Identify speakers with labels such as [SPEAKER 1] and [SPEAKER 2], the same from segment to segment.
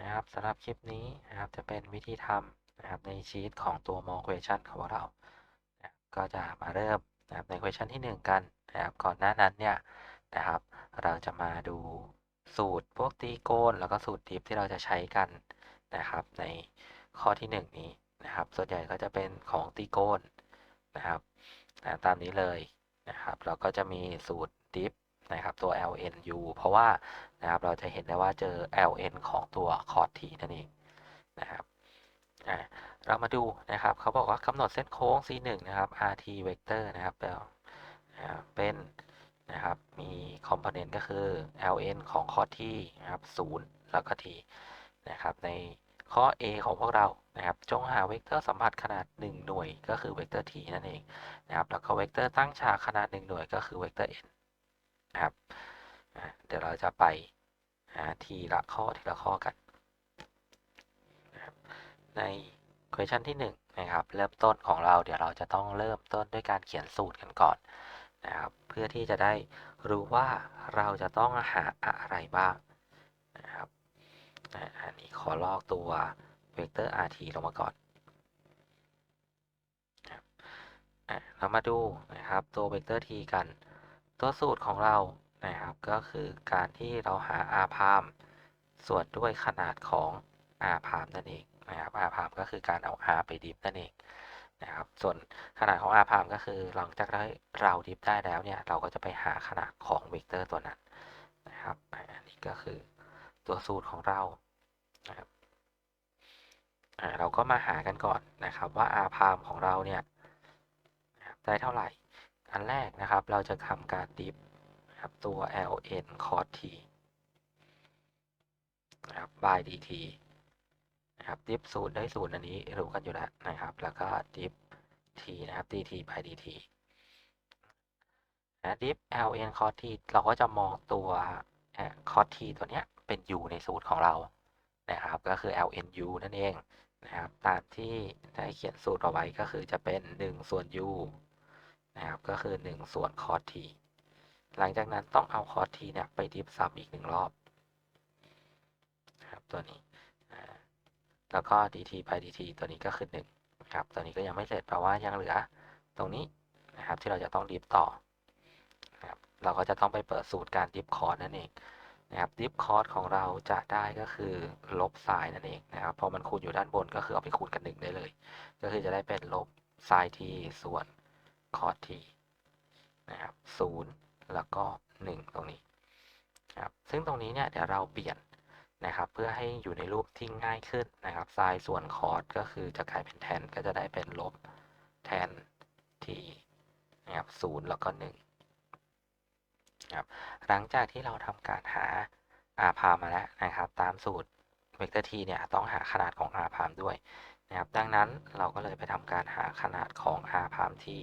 [SPEAKER 1] นะครับสำหรับคลิปนี้นะครับจะเป็นวิธีทำนะครับในชีตของตัว more question ของเรานะรก็จะมาเริ่มนะครับใน question ที่ 1 กันนะครับก่อนหน้านั้นเนี่ยนะครับ เราจะมาดูสูตรพวกตีโกนแล้วก็สูตรดิฟที่เราจะใช้กันนะครับ ในข้อที่ 1 นี้นะครับ ส่วนใหญ่ก็จะเป็นของตีโกนนะครับตามนี้เลยนะครับ เราก็จะมีสูตรดิฟ นะครับตัว lnu เพราะว่านะครับเราจะเห็นได้ว่าเจอ ln ของตัว cos t นั่นเองนะครับอ่าเรามาดูนะครับเขาบอกว่ากำหนดเส้นโค้ง c1 นะครับ rt vector นะครับแล้วอ่าเป็นนะครับมี component ก็คือ ln ของ cos t นะครับ0แล้วก็ t นะครับในข้อ a ของพวกเรานะครับจงหาเวกเตอร์สัมผัสขนาด 1 หน่วยก็คือเวกเตอร์ t นั่นเองนะครับแล้วก็เวกเตอร์ตั้งฉากขนาด 1 หน่วยก็คือเวกเตอร์ n นะครับ เดี๋ยวเราจะไปทีละข้อทีละข้อกันนะครับใน question ที่1นะครับเริ่มต้นของเราเดี๋ยวเราจะต้องเริ่มต้นด้วยการเขียนสูตรกันก่อนนะครับเพื่อที่จะได้รู้ว่าเราจะต้องหาอะไรบ้างนะครับอันนี้ขอลอกตัวเวกเตอร์ rt ลงมาก่อนนะครับเรามาดูนะครับตัวเวกเตอร์ t กัน ตัวสูตรของเรานะครับก็คือการที่เราหา r พามส่วนด้วยขนาดของ r พามนั่นเองนะครับ r พามก็คือการเอา r ไปดิฟนั่นเองนะครับส่วนขนาดของ r พามก็คือหลังจากที่เราดิฟได้แล้วเนี่ยเราก็จะไปหาขนาดของเวกเตอร์ตัวนั้นนะครับอันนี้ก็คือตัวสูตรของเรานะครับเราก็มาหากันก่อนนะครับว่า r พามของเราเนี่ยได้เท่าไหร่ อันแรกนะครับเราจะทำการดิฟนะครับตัว ln cos t นะครับ by dt นะครับดิฟศูนย์ได้ศูนย์อันนี้รู้กันอยู่แล้วนะครับ แล้วก็ดิฟ t นะครับ dt by dt นะดิฟ ln cos t เราก็จะมองตัว cos t ตัวเนี้ยเป็น u ในสูตรของเรานะครับ ก็คือ lnu นั่นเองนะครับ ตามที่ได้เขียนสูตรเอาไว้ก็คือจะเป็น 1 ส่วน u นะครับ ก็คือ 1 ส่วน cos t หลังจากนั้นต้องเอา cos t เนี่ยไปดิฟซ้ำอีกหนึ่งรอบนะครับตัวนี้ แล้วก็ dt by dt ตัวนี้ก็คือ1นะครับ ตัวนี้ก็ยังไม่เสร็จแปลว่ายังเหลือตรงนี้นะครับที่เราจะต้องดิฟต่อนะครับเราก็จะต้องไปเปิดสูตรการดิฟคอร์นั่นเองนะครับดิฟคอร์ของเราจะได้ก็คือลบไซน์นั่นเองนะครับพอมันคูณอยู่ด้านบนก็คือเอาไปคูณกัน1ได้เลย ก็คือจะได้เป็นลบไซน์ทีส่วน คอร์ทีนะครับศูนย์แล้วก็ 1 ตรงนี้ครับซึ่งตรงนี้เนี่ยเดี๋ยวเราเปลี่ยนนะครับ เพื่อให้อยู่ในรูปที่ง่ายขึ้นนะครับไซน์ส่วนคอร์สก็คือจะกลายเป็นแทนก็จะได้เป็นลบแทนทีนะครับศูนย์แล้วก็1นะครับหลังจากที่เราทำการหา r พามาแล้วนะครับ ตามสูตรเวกเตอร์ t เนี่ยต้องหาขนาดของ r พามด้วยนะครับ ดังนั้นเราก็เลยไปทำการหาขนาดของ r พามที่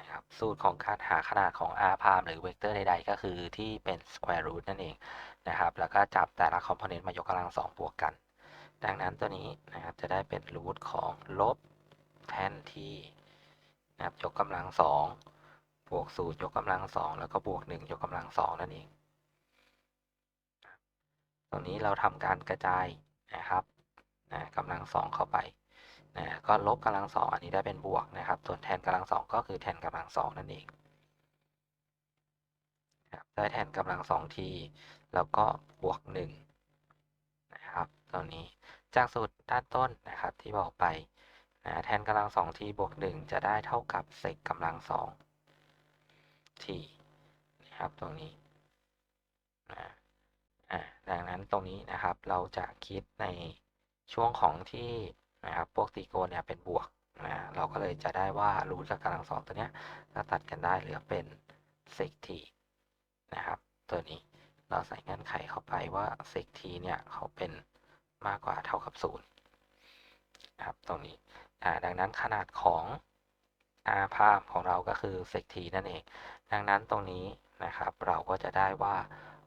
[SPEAKER 1] นะครับสูตรของการหาขนาดของ r พามหรือเวกเตอร์ใดๆ ก็คือที่เป็น square root นั่นเองนะครับ แล้วก็จับแต่ละคอมโพเนนต์มายกกำลังสองบวกกัน ดังนั้นตัวนี้นะครับจะได้เป็นรูทของลบแทนที่นะครับยกกำลังสองบวกศูนย์ยกกำลังสองแล้วก็บวกหนึ่งยกกำลังสองนั่นเองตรงนี้เราทำการกระจายนะครับนะกำลังสองเข้าไป นะก็ลบกำลังสองอันนี้ได้เป็นบวกนะครับ ส่วนแทนกำลังสองก็คือแทนกำลังสองนั่นเองนะครับได้แทนกำลังสองที แล้วก็บวกหนึ่งนะครับตรงนี้จากสูตรด้านต้นนะครับที่บอกไปนะแทนกำลังสองทีบวกหนึ่งจะได้เท่ากับเศษกำลังสองทีนะครับตรงนี้นะดังนั้นตรงนี้นะครับเราจะคิดในช่วงของที่ นะครับพวกตีโกนเนี่ยเป็นบวกนะเราก็เลยจะได้ว่ารูทกับกำลังสองตัวเนี้ยก็ตัดกันได้เหลือเป็นเศษทีนะครับ ตัวนี้เราใส่เงื่อนไขเข้าไปว่าเซกทีเนี่ยเขาเป็นมากกว่าเท่ากับศูนย์นะครับตรงนี้ดังนั้นขนาดของ r พามของเราก็คือเซกทีนั่นเอง ดังนั้นตรงนี้นะครับเราก็จะได้ว่า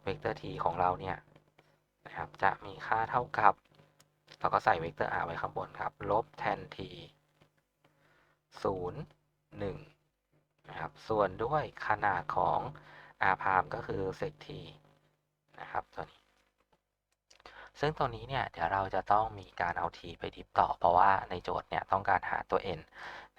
[SPEAKER 1] เวกเตอร์ t ของเราเนี่ยนะครับจะมีค่าเท่ากับ เราก็ใส่เวกเตอร์ r ไว้ข้างบนครับ ลบแทน t 0 1 นะครับ ส่วนด้วยขนาดของ r พามก็คือเซกทีนะครับตัวนี้ ซึ่งตัวนี้เนี่ย เดี๋ยวเราจะต้องมีการเอา t ไปดิฟต่อ เพราะว่าในโจทย์เนี่ยต้องการหาตัว n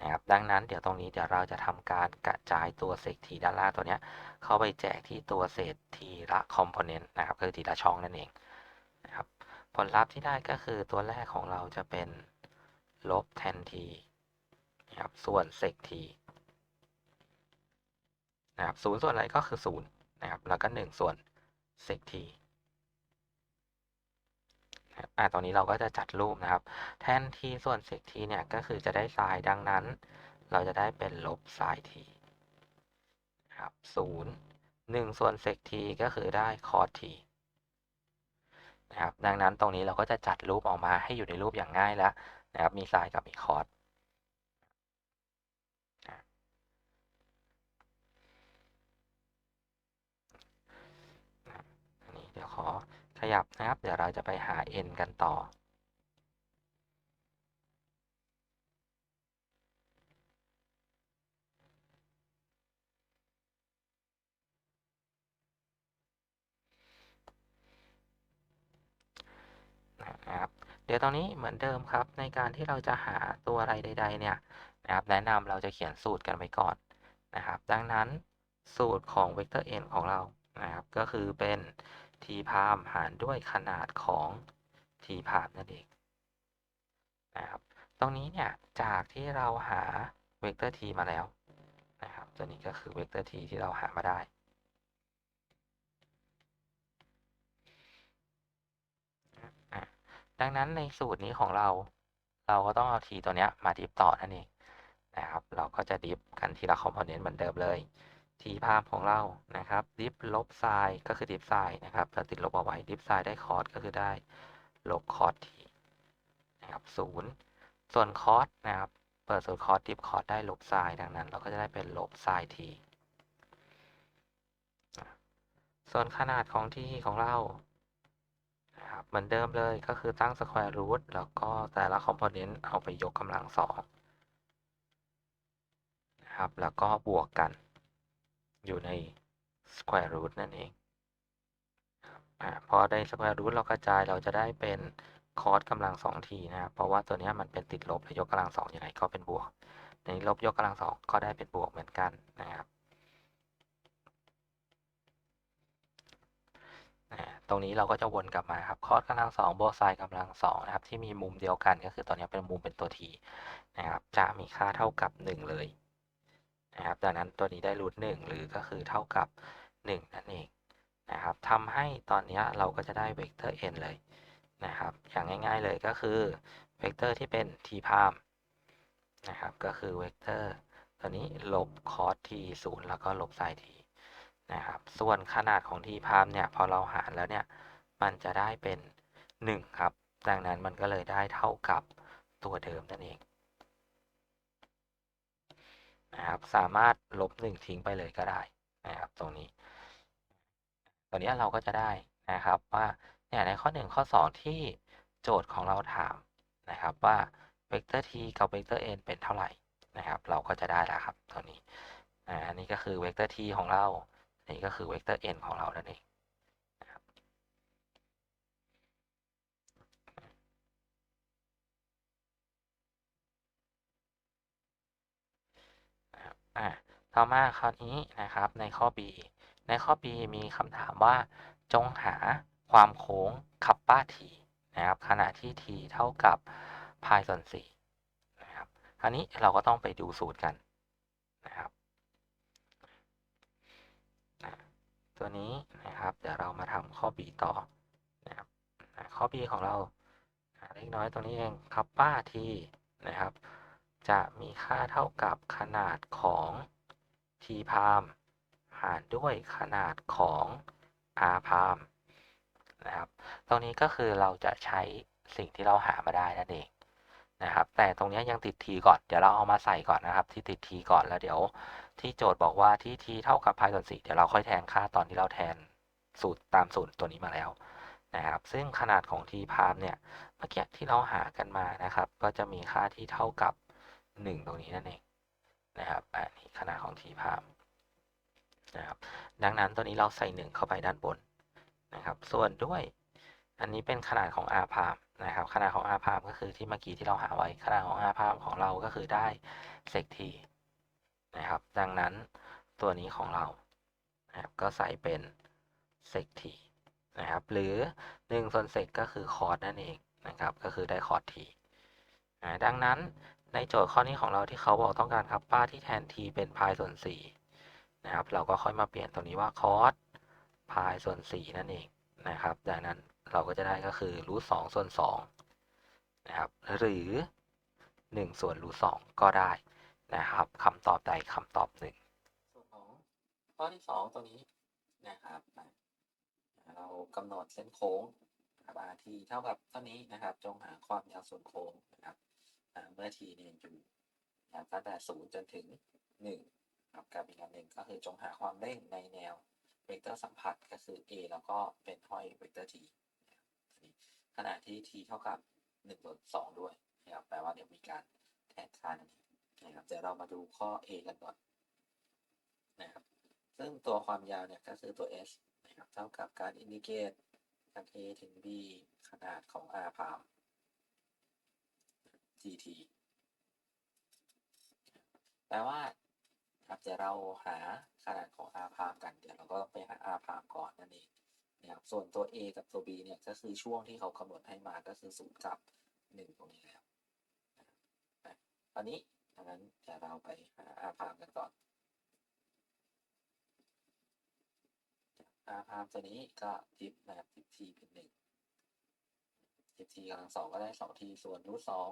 [SPEAKER 1] นะครับ ดังนั้นเดี๋ยวตรงนี้เดี๋ยวเราจะทำการกระจายตัวเศษ t ด้านล่างตัวเนี้ยเข้าไปแจกที่ตัวเศษ t ละคอมโพเนนต์นะครับ คือทีละช่องนั่นเอง ผลลัพธ์ที่ได้ก็คือตัวแรกของเราจะเป็นลบแทน t นะครับส่วนเศษ t นะครับศูนย์ส่วนอะไรก็คือศูนย์นะครับแล้วก็หนึ่งส่วนเศษ t นะครับอ่าตรงนี้เราก็จะจัดรูปนะครับ แทน t ส่วนเศษ t เนี่ยก็คือจะได้ไซน์ดังนั้น เราจะได้เป็นลบไซน์ t นะครับศูนย์หนึ่งส่วนเศษ t ก็คือได้คอส t นะครับดังนั้นตรงนี้เราก็จะจัดรูปออกมาให้อยู่ในรูปอย่างง่ายแล้วนะครับมีไซน์กับมีคอสอันนี้เดี๋ยวขอขยับนะครับ เดี๋ยวเราจะไปหา n กันต่อ นะครับเดี๋ยวตรงนี้เหมือนเดิมครับ ในการที่เราจะหาตัวอะไรใด ๆ เนี่ยนะครับแนะนำเราจะเขียนสูตรกันไปก่อนนะครับ ดังนั้นสูตรของเวกเตอร์ n ของเรานะครับ ก็คือเป็น t พามหารด้วยขนาดของ t พามนั่นเองนะครับตรงนี้เนี่ยจากที่เราหาเวกเตอร์ t มาแล้วนะครับ ตัวนี้ก็คือเวกเตอร์ t ที่เราหามาได้ ดังนั้นในสูตรนี้ของเรา เราก็ต้องเอา t ตัวเนี้ยมาดิฟต่อนั่นเองนะครับ เราก็จะดิฟกันทีละคอมโพเนนต์เหมือนเดิมเลย t พามของเรานะครับ ดิฟลบไซน์ก็คือดิฟไซน์นะครับเราติดลบเอาไว้ดิฟไซน์ได้คอสก็คือได้ลบคอส t นะครับศูนย์ส่วนคอสนะครับ เปิดสูตรคอสดิฟคอสได้ลบไซน์ดังนั้น เราก็จะได้เป็นลบไซน์ t ส่วนขนาดของ t ของเรา ครับ เหมือนเดิมเลยก็คือตั้ง square root แล้วก็แต่ละคอมโพเนนต์เอาไปยกกำลังสองนะครับ แล้วก็บวกกัน อยู่ใน square root นั่นเองอพอได้ square root เรากระจายเราจะได้เป็นคอสกำลังสองทีนะครับ เพราะว่าตัวนี้มันเป็นติดลบแล้วยกกำลังสองยังไงก็เป็นบวกในลบยกกำลังสองก็ได้เป็นบวกเหมือนกันนะครับ ตรงนี้เราก็จะวนกลับมาครับ คอสกำลังสองบวกไซน์กำลังสองนะครับ ที่มีมุมเดียวกันก็คือตอนนี้เป็นมุมเป็นตัวทีนะครับ จะมีค่าเท่ากับ 1 เลยนะครับดังนั้นตัวนี้ได้รูทหนึ่งหรือก็คือเท่ากับ 1 นั่นเองนะครับทำให้ตอนนี้เราก็จะได้เวกเตอร์ n เลยนะครับ อย่างง่าย ๆเลยก็คือเวกเตอร์ที่เป็น t พามนะครับ ก็คือเวกเตอร์ตัวนี้ลบคอส t 0แล้วก็ลบไซน์ t นะครับ ส่วนขนาดของ t พามเนี่ยพอเราหารแล้วเนี่ยมันจะได้เป็น 1 ครับ ดังนั้นมันก็เลยได้เท่ากับตัวเดิมนั่นเองนะครับสามารถลบ 1 ทิ้งไปเลยก็ได้นะครับตรงนี้ตัวนี้เราก็จะได้นะครับว่าเนี่ยในข้อ 1 ข้อ 2 ที่โจทย์ของเราถามนะครับว่าเวกเตอร์ t กับเวกเตอร์ n เป็นเท่าไหร่นะครับ เราก็จะได้แล้วครับตัวนี้อันนี้ก็คือเวกเตอร์ t ของเรา นี่ก็คือเวกเตอร์ n ของเรานั่นเองนะครับอ่าต่อมาคราวนี้นะครับในข้อ b ในข้อ b มีคำถามว่าจงหาความโค้งคัปป้า t นะครับขณะที่ t เท่ากับพายส่วน4นะครับคราวนี้เราก็ต้องไปดูสูตรกันนะครับ ตัวนี้นะครับ เดี๋ยวเรามาทำข้อ b ต่อนะครับข้อ b ของเราเล็กน้อยตรงนี้เองคัปป้า t นะครับ จะมีค่าเท่ากับขนาดของ t พามหารด้วยขนาดของ r พามนะครับ ตรงนี้ก็คือเราจะใช้สิ่งที่เราหามาได้นั่นเอง นะครับ แต่ตรงนี้ยังติด t ก่อน เดี๋ยวเราเอามาใส่ก่อนนะครับ ที่ติด t ก่อนแล้วเดี๋ยว ที่โจทย์บอกว่าที่ t เท่ากับพายส่วน4เดี๋ยวเราค่อยแทนค่าตอนที่เราแทนสูตรตามสูตรตัวนี้มาแล้วนะครับ ซึ่งขนาดของ t พามเนี่ย เมื่อกี้ที่เราหากันมานะครับ ก็จะมีค่าที่เท่ากับ 1 ตรงนี้นั่นเองนะครับ อันนี้ขนาดของ t พามนะครับ ดังนั้นตัวนี้เราใส่ 1 เข้าไปด้านบนนะครับ ส่วนด้วย อันนี้เป็นขนาดของ r พาม นะครับขนาดของ r พามก็คือที่เมื่อกี้ที่เราหาไว้ขนาดของ r พามของเราก็คือได้เซกทีนะครับ ดังนั้นตัวนี้ของเรานะครับก็ใส่เป็นเซกทีนะครับ หรือ1ส่วนเซกก็คือคอร์ดนั่นเองนะครับ ก็คือได้คอร์ดทีดังนั้นในโจทย์ข้อนี้ของเราที่เขาบอกต้องการคับป้าที่แทน t เป็นพายส่วน4นะครับ เราก็ค่อยมาเปลี่ยนตรงนี้ว่าคอร์ดพายส่วน4นั่นเองนะครับ ดังนั้น เราก็จะได้ก็คือรูทสองส่วนสองนะครับ หรือ1ส่วนรูทสองก็ได้นะครับคำตอบใดคำตอบหนึ่งส่วนของข้อที่2ตัวนี้นะครับ เรากำหนดเส้นโค้งนะครับ rt เท่ากับเท่านี้นะครับ จงหาความยาวส่วนโค้งนะครับเมื่อ t เนี่ยอยู่ตั้งแต่0จนถึง1ครับกับอีกอันหนึ่งก็คือจงหาความเร่งในแนวเวกเตอร์สัมผัสก็คือ a แล้วก็เป็นห้อยเวกเตอร์ t ขณะที่ t เท่ากับ1ลด2ด้วยนะครับแปลว่าเดี๋ยวมีการแทนค่านั่นเองนะครับเดี๋ยวเรามาดูข้อ a กันก่อนนะครับซึ่งตัวความยาวเนี่ยก็คือตัว s นะครับเท่ากับการอินดิเกตจาก a ถึง b ขนาดของ r พาม gt แปลว่าครับเดี๋ยวเราหาขนาดของ r พามกัน เดี๋ยวเราก็ไปหา r พามก่อนนั่นเอง นะครับส่วนตัว a กับตัว b เนี่ยก็คือช่วงที่เขากำหนดให้มาก็คือ0กับ 1 ตรงนี้แล้วตอนนี้ดังนั้นเดี๋ยวเราไปหา r พามกันก่อน r พามตัวนี้ก็ทิปนะครับทิป t เป็น1ทิป t กำลังสองก็ได้2 t ส่วนรูทสอง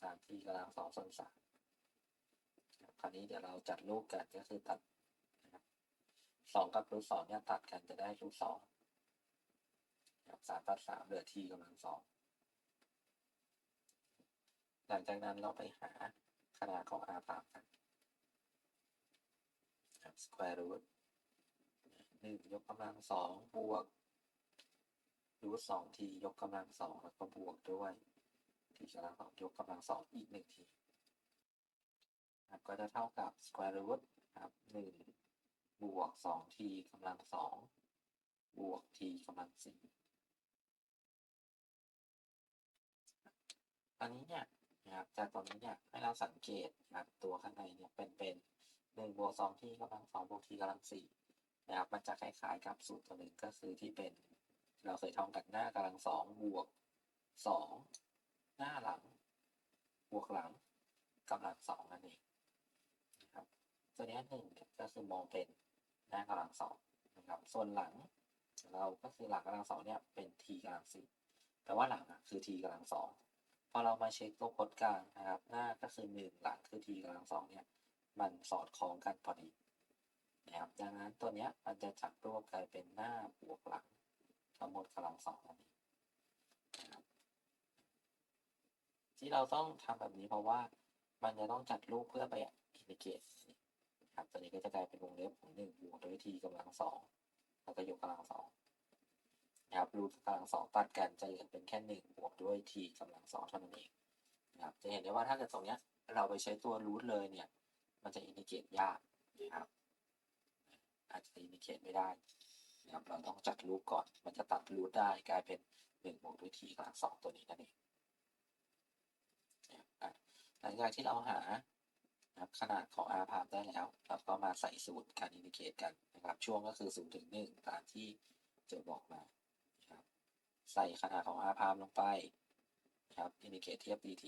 [SPEAKER 1] สาม t กำลังสองส่วนสามคราวนี้เดี๋ยวเราจัดรูปกันก็คือตัด สองกับรูทสองเนี่ยตัดกันจะได้รูทสองสามตัดสามเหลือ t กำลังสองหลังจากนั้นเราไปหาขนาดของ r พามกัน square root หนึ่งยกกำลังสองบวกรูทสองทียกกำลังสองแล้วก็บวกด้วยทีกำลังสองยกกำลังสองอีกหนึ่งทีครับก็จะเท่ากับ square root ครับหนึ่ง บวกสองทีกำลังสองบวกทีกำลังสี่อันนี้เนี่ยนะครับจากตรงนี้เนี่ยให้เราสังเกตนะครับตัวข้างในเนี่ยเป็นเป็นหนึ่งบวกสองทีกำลังสองบวกทีกำลังสี่นะครับมันจะคล้ายๆกับสูตรตัวหนึ่งก็คือที่เป็น เราเคยท่องกันหน้ากำลังสองบวกสองหน้าหลัง บวกหลังกำลังสองนั่นเองนะครับตัวนี้หนึ่งก็คือมองเป็น น้ากำลังสองนะครับส่วนหลังเราก็คือหลังกำลังสองเนี่ยเป็น t กำลังสี่แปลว่าหลังคือ t กำลังสองพอเรามาเช็คตัวพจน์กลางนะครับ หน้าก็คือหนึ่งหลังคือ t กำลังสองเนี่ยมันสอดคล้องกันพอดีนะครับดังนั้นตัวเนี้ยมันจะจับรวบกลายเป็นหน้าบวกหลังทั้งหมดกำลังสองนั่นเองนะครับที่เราต้องทำแบบนี้เพราะว่ามันจะต้องจัดรูปเพื่อไปอินดิเกต นะครับ ตัวนี้ก็จะกลายเป็นวงเล็บของหนึ่งบวกด้วย t กำลังสองแล้วก็ยกกำลังสองนะครับรูทกำลังสองตัดกันจะเหลือเป็นแค่หนึ่งบวกด้วย t กำลังสองเท่านั้นเองนะครับจะเห็นได้ว่าถ้าเกิดตรงนี้เราไปใช้ตัวรูทเลยเนี่ย มันจะอินดิเกตยากนะครับ อาจจะอินดิเกตไม่ได้นะครับเราต้องจัดรูปก่อน มันจะตัดรูทได้กลายเป็นหนึ่งบวกด้วย t กำลังสองตัวนี้นั่นเองหลังจากที่เราหา ขนาดของ r พามได้แล้วเราก็มาใส่สูตรการอินดิเกตกันนะครับ ช่วงก็คือ0ถึง1ตามที่โจทย์บอกมาครับใส่ขนาดของ r พามลงไปนะครับอินดิเกตเทียบ dt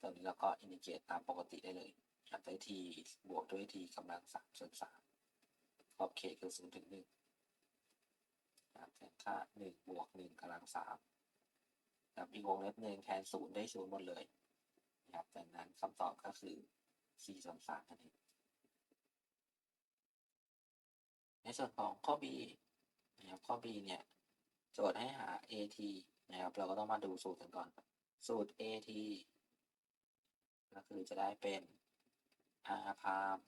[SPEAKER 1] ตรงนี้เราก็อินดิเกตตามปกติได้เลยครับด้ t บวกด้วย t กำลัง3ส่วน3ขอบเขตคือ0ถึง1นะครับแทนค่า 1 บวก 1กำลัง3ครับอีกวงเล็บหนึ่งแทน 0 ได้ 0 หมดเลยนะครับดังนั้นคำตอบก็คือ 4ส่วน3นั่นเองในส่วนของข้อ b นะครับข้อ b เนี่ย โจทย์ให้หา at นะครับ เราก็ต้องมาดูสูตรกันก่อน สูตร at ก็คือจะได้เป็น r พาม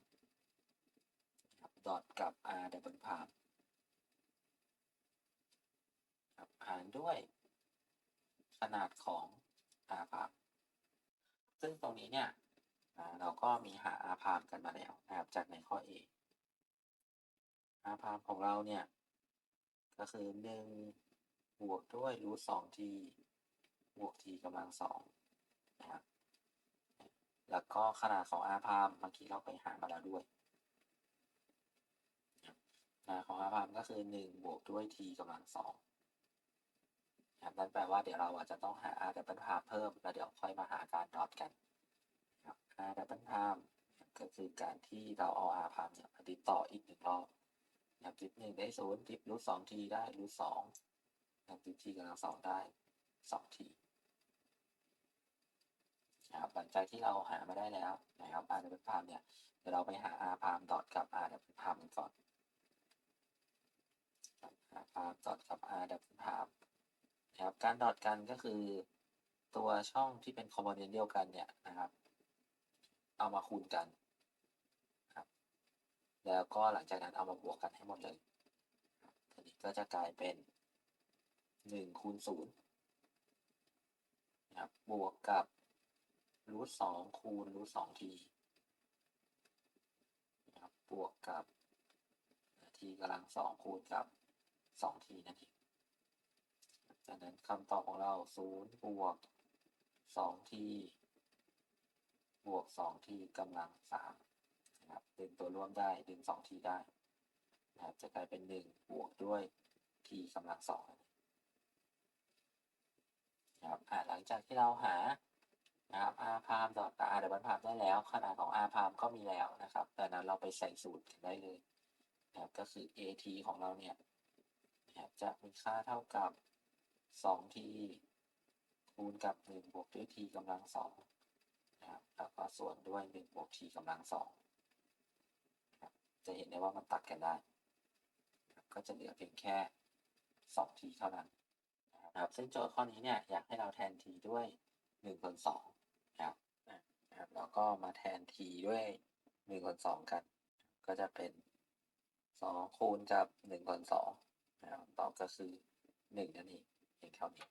[SPEAKER 1] ดอทกับ r ดับเบิลพามครับหารด้วยขนาดของ r พามซึ่งตรงนี้เนี่ย เราก็มีหา r พามกันมาแล้วนะครับจากในข้อ a r พามของเราเนี่ย ก็คือหนึ่งบวกด้วยรูทสองทีบวกทีกำลังสองนะครับแล้วก็ขนาดของอาพามเมื่อกี้เราไปหามาแล้วด้วยขนาดของอาพามก็คือหนึ่งบวกด้วยทีกำลังสองนะครับนั่นแปลว่าเดี๋ยวเราอาจจะต้องหา r ดับเบิลพาเพิ่ม แล้วเดี๋ยวค่อยมาหาการดอทกัน ครับ r ดับเบิลพามก็คือการที่เราเอา r พามเนี่ยมาติดต่ออีกหนึ่งรอบนะติดหนึ่งได้ศูนย์ติดรูทสองทีได้รูทสองนะติดทีกำลังสองได้สองทีนะครับหลังจากที่เราหามาได้แล้วนะครับ r ดับเบิลพามเนี่ยเดี๋ยวเราไปหา r พามดอทกับ r ดับเบิลพามกันก่อน r พามดอทกับ r ดับเบิลพามนะครับการดอทกันก็คือตัวช่องที่เป็นคอมโพเนนต์เดียวกันเนี่ยนะครับ เอามาคูณกันครับ แล้วก็หลังจากนั้นเอามาบวกกันให้หมดเลยทีนี้ก็จะกลายเป็นหนึ่งคูณศูนย์นะครับบวกกับรูทสองคูณรูทสองทีนะครับบวกกับทีกำลังสองคูณกับสองทีนั่นเองจากนั้นคำตอบของเราศูนย์บวกสองที บวกสองทีกำลังสามนะครับดึงตัวร่วมได้ดึงสองทีได้นะครับจะกลายเป็นหนึ่งบวกด้วยทีกำลังสองนะครับอ่าหลังจากที่เราหานะครับ r พามดอทกับ r ดับเบิลพามได้แล้วขนาดของ r พามก็มีแล้วนะครับดังนั้นเราไปใส่สูตรกันได้เลยนะครับก็คือ at ของเราเนี่ยนะครับจะมีค่าเท่ากับ 2t คูณกับ 1 บวกด้วย t กำลัง2นะ ครับแล้วก็ส่วนด้วย1บวก t กำลัง2ครับจะเห็นได้ว่ามันตัดกันได้ครับก็จะเหลือเพียงแค่ 2t เท่านั้นนะครับซึ่งโจทย์ข้อนี้เนี่ยอยากให้เราแทน t ด้วยหนึ่งส่วนสองนะครับนะครับแล้วก็มาแทน t ด้วยหนึ่งส่วนสองกัน ก็จะเป็นสองคูณกับหนึ่งส่วนสองนะครับตอบก็คือหนึ่งนั่นเองเพียงเท่านี้